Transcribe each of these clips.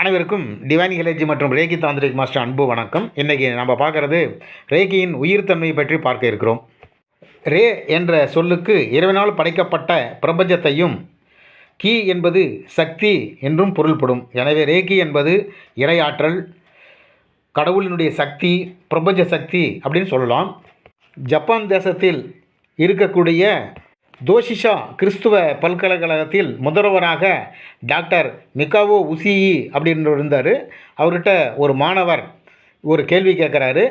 அனைவருக்கும் டிவைன் ஹிலேஜி மற்றும் Reiki tantric master அன்பு வணக்கம். இன்றைக்கி நம்ம பார்க்குறது ரேகியின் உயிர்த்தன்மையை பற்றி பார்க்க இருக்கிறோம். ரே என்ற சொல்லுக்கு இறைவனால் படைக்கப்பட்ட பிரபஞ்சத்தையும் கி என்பது சக்தி என்றும் பொருள்படும். எனவே ரேகி என்பது இறையாற்றல் கடவுளினுடைய சக்தி பிரபஞ்ச சக்தி அப்படின்னு சொல்லலாம். ஜப்பான் தேசத்தில் இருக்கக்கூடிய தோஷிஷா கிறிஸ்துவ பல்கலைக்கழகத்தில் முதல்வராக டாக்டர் மிகாவோ உசியி அப்படின்னு இருந்தார். அவர்கிட்ட ஒரு மாணவர் ஒரு கேள்வி கேட்குறாரு.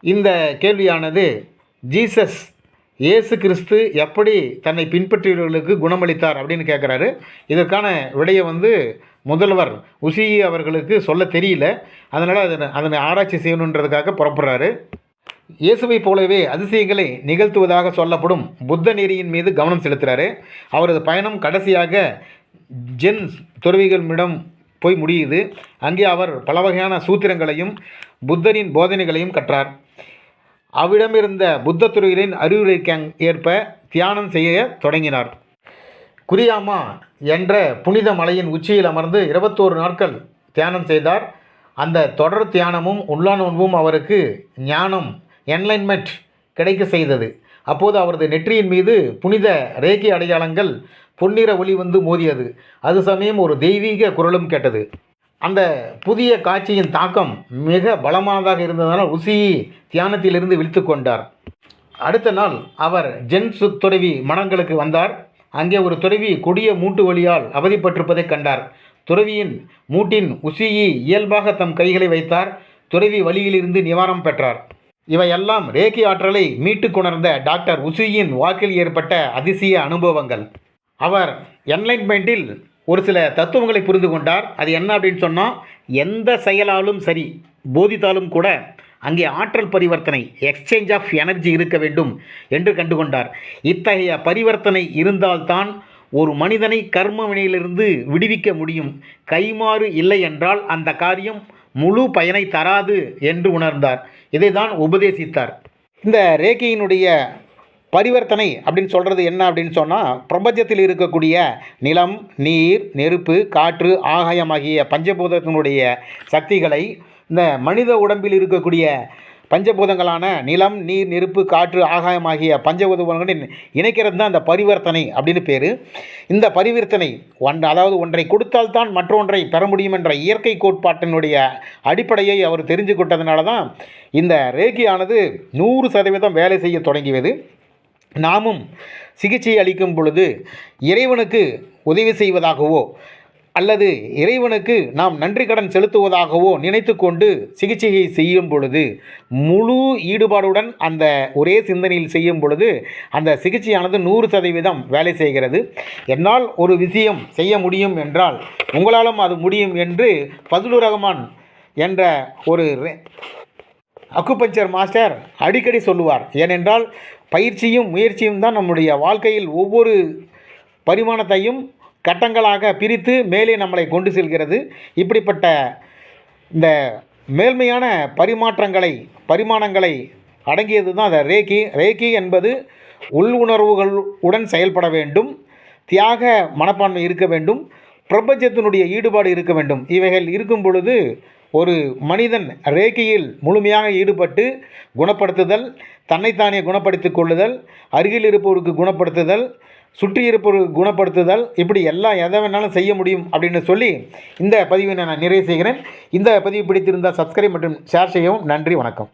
இந்த கேள்வியானது ஜீசஸ் இயேசு கிறிஸ்து எப்படி தன்னை பின்பற்றியவர்களுக்கு குணமளித்தார் அப்படின்னு கேட்குறாரு. இதற்கான விடையை வந்து முதல்வர் உசியி அவர்களுக்கு சொல்ல தெரியல. அதனால் அதனை அதனை ஆராய்ச்சி செய்யணுன்றதுக்காக புறப்படுறாரு. இயேசுவை போலவே அதிசயங்களை நிகழ்த்துவதாக சொல்லப்படும் புத்த நெறியின் மீது கவனம் செலுத்துகிறாரு அவரது பயணம் கடைசியாக ஜென் துறவிகளிடம் போய் முடியுது. அங்கே அவர் பல வகையான சூத்திரங்களையும் புத்தரின் போதனைகளையும் கற்றார். அவ்விடமிருந்த புத்த துறவிகளின் அறிவுரைக்கு ஏற்ப தியானம் செய்ய தொடங்கினார். குரியாமா என்ற புனித மலையின் உச்சியில் அமர்ந்து இருபத்தோரு நாட்கள் தியானம் செய்தார். அந்த தொடர் தியானமும் உள்ளானவும் அவருக்கு ஞானம் என்லைன்மெண்ட் கிடைக்க செய்தது. அப்போது அவரது நெற்றியின் மீது புனித ரேகி அடையாளங்கள் பொன்னிற ஒளி வந்து மோதியது. அது சமயம் ஒரு தெய்வீக குரலும் கேட்டது. அந்த புதிய காட்சியின் தாக்கம் மிக பலமானதாக இருந்ததனால் உசி தியானத்திலிருந்து விழித்து கொண்டார். அடுத்த நாள் அவர் ஜென் துறவி மனங்களுக்கு வந்தார். அங்கே ஒரு துறவி கொடிய மூட்டு வழியால் அவதிப்பட்டிருப்பதைக் கண்டார். துறவியின் மூட்டின் உசியி இயல்பாக தம் கைகளை வைத்தார். துறவி வழியிலிருந்து நிவாரணம் பெற்றார். இவையெல்லாம் ரேகி ஆற்றலை மீட்டு கொணர்ந்த டாக்டர் உசுயின் வாக்கில் ஏற்பட்ட அதிசய அனுபவங்கள். அவர் என்லைன்மெண்ட்டில் ஒரு சில தத்துவங்களை புரிந்து கொண்டார். அது என்ன அப்படின்னு சொன்னால் எந்த செயலாலும் சரி போதித்தாலும் கூட அங்கே ஆற்றல் பரிவர்த்தனை எக்ஸ்சேஞ்ச் ஆஃப் எனர்ஜி இருக்க வேண்டும் என்று கண்டுகொண்டார். இத்தகைய பரிவர்த்தனை இருந்தால்தான் ஒரு மனிதனை கர்ம வினையிலிருந்து விடுவிக்க முடியும். கைமாறு இல்லை என்றால் அந்த காரியம் முழு பயனை தராது என்று உணர்ந்தார். இதை தான் உபதேசித்தார். இந்த ரேகையினுடைய பரிவர்த்தனை அப்படின்னு சொல்கிறது என்ன அப்படின்னு சொன்னால் பிரபஞ்சத்தில் இருக்கக்கூடிய நிலம் நீர் நெருப்பு காற்று ஆகாயம் ஆகிய பஞ்சபூதத்தினுடைய சக்திகளை இந்த மனித உடம்பில் இருக்கக்கூடிய பஞ்சபூதங்களான நிலம் நீர் நெருப்பு காற்று ஆகாயம் ஆகிய பஞ்சபூதங்களை இணைக்கிறது தான் அந்த பரிவர்த்தனை அப்படின்னு பேர். இந்த பரிவர்த்தனை ஒன் அதாவது ஒன்றை கொடுத்தால்தான் மற்றொன்றை பெற முடியும் என்ற இயற்கை கோட்பாட்டினுடைய அடிப்படையை அவர் தெரிஞ்சு கொண்டதுனால தான் இந்த ரேகியானது நூறு சதவீதம் வேலை செய்ய தொடங்கியது. நாமும் சிகிச்சை அளிக்கும் பொழுது இறைவனுக்கு உதவி செய்வதாகவோ அல்லது இறைவனுக்கு நாம் நன்றி கடன் செலுத்துவதாகவோ நினைத்து கொண்டு சிகிச்சையை செய்யும் பொழுது முழு ஈடுபாடுடன் அந்த ஒரே சிந்தனையில் செய்யும் பொழுது அந்த சிகிச்சையானது நூறு சதவீதம் வேலை செய்கிறது. என்னால் ஒரு விஷயம் செய்ய முடியும் என்றால் உங்களாலும் அது முடியும் என்று ஃபதுலுர் ரஹ்மான் என்ற ஒரு அக்குபஞ்சர் மாஸ்டர் அடிக்கடி சொல்லுவார். ஏனென்றால் பயிற்சியும் முயற்சியும் தான் நம்முடைய வாழ்க்கையில் ஒவ்வொரு பரிமாணத்தையும் கட்டங்களாக பிரித்து மேலே நம்மளை கொண்டு செல்கிறது. இப்படிப்பட்ட இந்த மேல்மையான பரிமாற்றங்களை பரிமாணங்களை அடங்கியது தான் அந்த ரேக்கி ரேக்கி என்பது உள் உணர்வுகளுடன் செயல்பட வேண்டும். தியாக மனப்பான்மை இருக்க வேண்டும். பிரபஞ்சத்தினுடைய ஈடுபாடு இருக்க வேண்டும். இவைகள் இருக்கும் பொழுது ஒரு மனிதன் ரேக்கியில் முழுமையாக ஈடுபட்டு குணப்படுத்துதல் தன்னைத்தானே குணப்படுத்திக் கொள்ளுதல் அருகில் இருப்பவருக்கு குணப்படுத்துதல் சுற்றி இருப்பவருக்கு குணப்படுத்துதல் இப்படி எல்லாம் எதை வேணாலும் செய்ய முடியும் அப்படின்னு சொல்லி இந்த பதிவை நான் நிறைவு செய்கிறேன். இந்த பதிவு பிடித்திருந்தால் சப்ஸ்கிரைப் மற்றும் ஷேர் செய்யவும் நன்றி வணக்கம்.